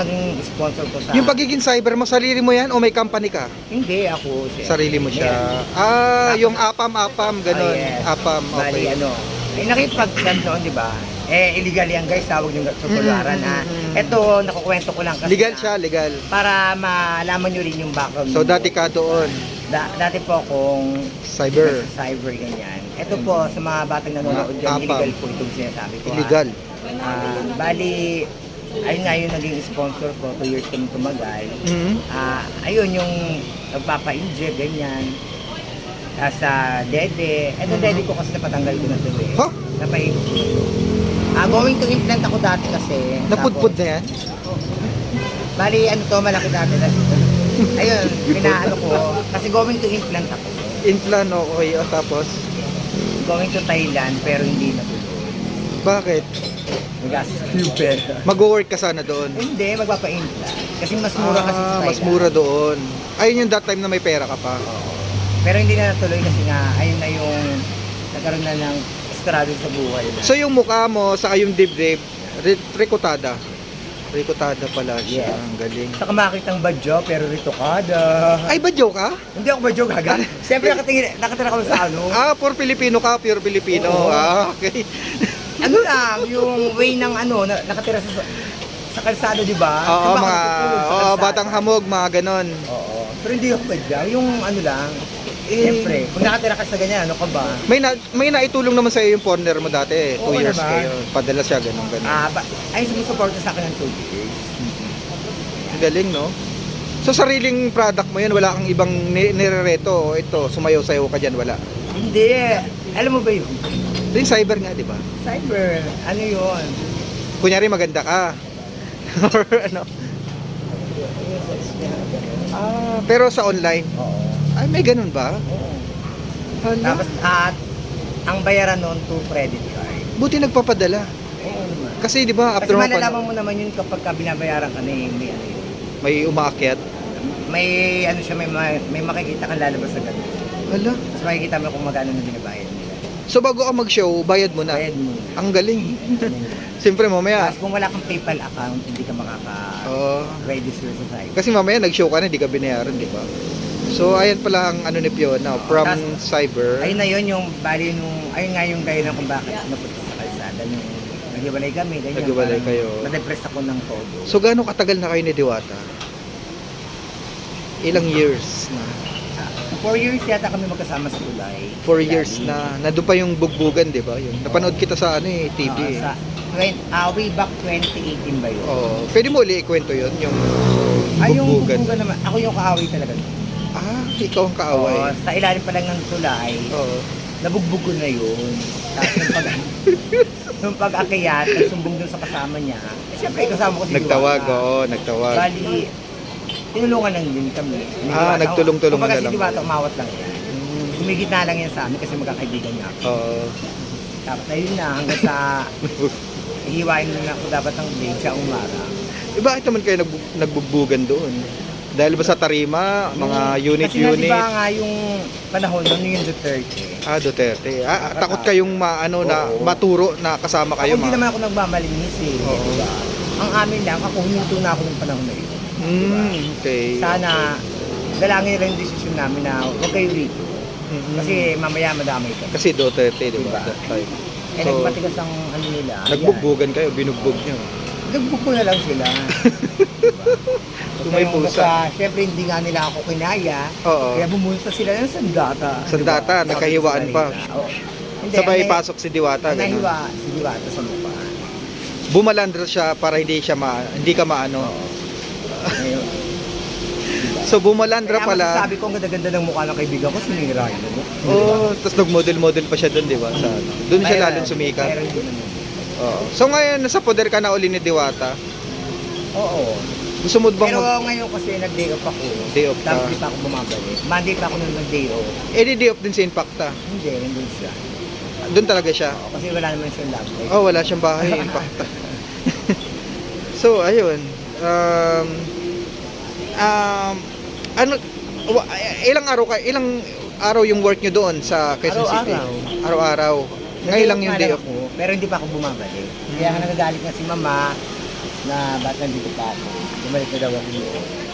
naging sponsor ko sa... Yung pagiging cyber mo, sarili mo yan o may company ka? Hindi, ako. siya. Sarili mo siya. Ah, yung apam-apam, ganun. Oh, yes. Apam, Bali, okay. ano, eh, nakipag-gan doon, di ba? Eh, illegal yan guys, tawag yung sukularan Mm, ha. mm, mm. Ito, nakukwento ko lang kasi Legal siya, legal. Para malaman nyo rin yung background. So, dati ka doon, Da- dati po akong cyber. cyber ganyan. Ito po, sa mga batang nanonood dyan, illegal po itong sinasabi ko. ha. Illegal. Ah, bali, ayun nga yung naging sponsor ko, 2 years kami tumagal. Mhm. Ah, ayun yung nagpapa-inject, ganyan. Ah, sa dede. Ito Mhm. dede ko kasi napatanggal ko na ito eh. Napaikot ko. Ah, going to implant ako dati kasi. Napudpud Tapos- na yan? Bali, ano to, malaki dati. Ayun, pinaano ko. Kasi going to implant ako. Implant, okay. O, tapos, Going to Thailand, pero hindi na tuloy. Bakit? Nagastos ko yung pera. Mag-work ka sana doon. Hindi, magpapa-implant. Kasi mas mura kasi sa Ah, Thailand. mas mura doon. Ayun yung that time na may pera ka pa. Oo. Pero hindi na natuloy kasi nga, ayun na yung nagkaroon na ng struggle sa buhay na. So yung mukha mo, saka yung dibdib, rikotada. Rikotada pala siya. Yes. Ang galing. Saka makitang badyo, pero rito kada. Ay, badyo ka? Hindi ako badyo gaga. Siyempre nakatingin, nakatira kami sa ano. Ah, pure Filipino ka, pure Filipino. Oo. Ah, okay. Ano lang, yung way ng ano, na, nakatira sa sa kalsado, di ba? Oo, ba mga natutulog sa oo, kalsada? batang hamog, mga ganon. Oo. Pero hindi ako badya. Yung ano lang, Eh, siyempre, kung nakatira ka sa ganyan, ano ka ba? May na, may naitulong naman sa iyo yung partner mo dati. Two Oo years naman. kayo. Padala siya, ganon, ganon. Ah, ba, ay sumusuporta sa akin ng 2 years. Ang galing, no? So, sariling product mo yun, wala kang ibang ni- nirereto. Ito, sumayaw-sayaw ka dyan, wala. Hindi. Alam mo ba yun? Ito yung cyber nga, di ba? Cyber, ano yun? Kunyari maganda ka. Or ano. Ah, pero sa online, Oo. ay may ganun ba? Oo. Hala. Tapos at ang bayaran noon to credit card. Buti nagpapadala. Oo naman. Kasi di ba Kasi after mo malalaman mo naman yun kapag ka binabayaran ka na eh, may ano yun. may umaakyat. May ano siya, may, ma- may makikita kang lalabas sa ganun. Hala. Tapos makikita mo kung magkano na binabayad nila. So bago ka mag-show, bayad mo na. Bayad mo. Ang galing. Siyempre mamaya. Tapos kung wala kang PayPal account, hindi ka makaka-register Oo. sa site. kasi mamaya nag-show ka na, di ka binayaran, di ba? So ayan pala ang ano ni Fiona from Tas- cyber. Ayun na yun yung bali nung, ayun nga yung na kung bakit napunta sa kalsada. Nung naghiwalay kami, ganyan. Naghiwalay kayo. Na-depress ako ng todo. So gaano katagal na kayo ni Diwata? Ilang years na? Four years yata kami magkasama sa tulay. Four years Lagi. na. Nandun pa yung bugbugan, di ba? Yun. Napanood kita sa ano eh, TV. Oo, eh. sa, twen- ah, way back 2018 ba yun? Oo. Pwede mo uli ikwento yun, yung Ay, yung bugbugan. bugbugan naman. Ako yung kaaway talaga. Ah, ikaw ang kaaway. Oo, sa ilalim pa lang ng tulay, Oo. nabugbog ko na yun. Tapos nung pag nung pag-akyat, nagsumbong dun sa kasama niya. Eh, Siyempre, kasama ko si Nagtawag, Diwata. oo, nagtawag. Bali, tinulungan lang din kami. Ah, nagtulong-tulungan Kumbaga na lang. Diwata, umawat lang yan. Humigit na lang yan sa amin kasi magkakaibigan niya ako. Oo. Tapos ayun na, hanggang sa hiwain na ako dapat ng blade siya umara. Eh, bakit naman kayo nagbug- nagbugbugan doon? Dahil ba sa tarima, mga unit Kasi nga, unit? di ba nga yung panahon nun yung Duterte. Ah, Duterte. Ah, ah, takot kayong maano na Oo. maturo na kasama Ako kayo. hindi ma- naman ako nagmamalinis eh. Oo. di ba? Ang amin lang, ako huminto na ako ng panahon na yun. Mm, okay. Sana, dalangin nila yung desisyon namin na huwag kayo rito. Mhm. Kasi mamaya madamay ka. kasi Duterte, di ba? Diba? That time. Eh, So, nagmatigas ang ano nila. nagbugbugan kayo, binugbog. Yan. Nagbugbo na lang sila. diba? May Kaya pusa. basta, Siyempre, hindi nga nila ako kinaya. Oo. Kaya bumunta sila ng sandata. Sandata, Diba? nagkahiwaan Sabi pa. Oo. Hindi, Sabay ang pasok si Diwata. Nahiwa si Diwata sa mukha. Bumalandra siya para hindi siya ma hindi ka maano. Ngayon, So bumalandra Kaya pala. masasabi ko ang ganda-ganda ng mukha ng kaibigan ko, sinira yun. ano? Oh, tapos nag-model-model pa siya doon, di ba? Sa. Doon siya lalong sumikat. Oo. So ngayon nasa poder ka na uli ni Diwata. Oo. Gusto mo bang Pero mag ngayon kasi nag-day off ako. Day off ka? Tapos di pa ako bumabalik. Monday pa ako nung nag-day off. eh di day off din si Impacta. Hindi, nandun siya. Doon talaga siya. Oo, kasi wala naman siyang love life. Oh, wala siyang bahay, Impacta. so, ayun. Um, um, ano, ilang araw ka, ilang araw yung work nyo doon sa Quezon City? Araw-araw. Araw-araw. Ngayon lang yung day off. ako, pero hindi pa ako bumabalik. Kaya nga nagagalit nga si mama na ba't nandito pa ako. Bumalik na daw ako doon.